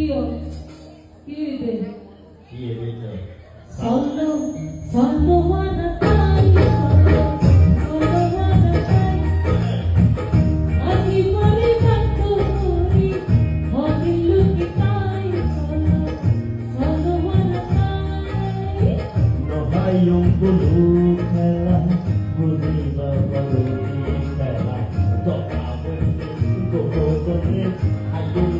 કીઓ કી રીતે કી રીતે સલ્લો I don't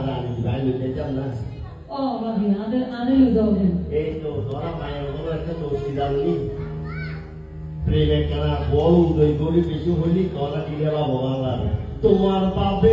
ආදානි බයිලු දෙතන ඕ මගේ ආද ආනලු දෝගෙන් ඒ නෝ තොරා මය ඔරක දෝසි දල්ලි প্রেমের খেলা বড় উদয় করে বেশি হলি কলা দিয়ে বাবা তোমার পাবে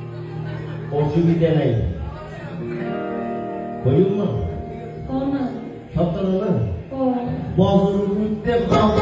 অসুবিধা নাই। কইম না? কোনা সত্তর না? বছর উঠতে পারি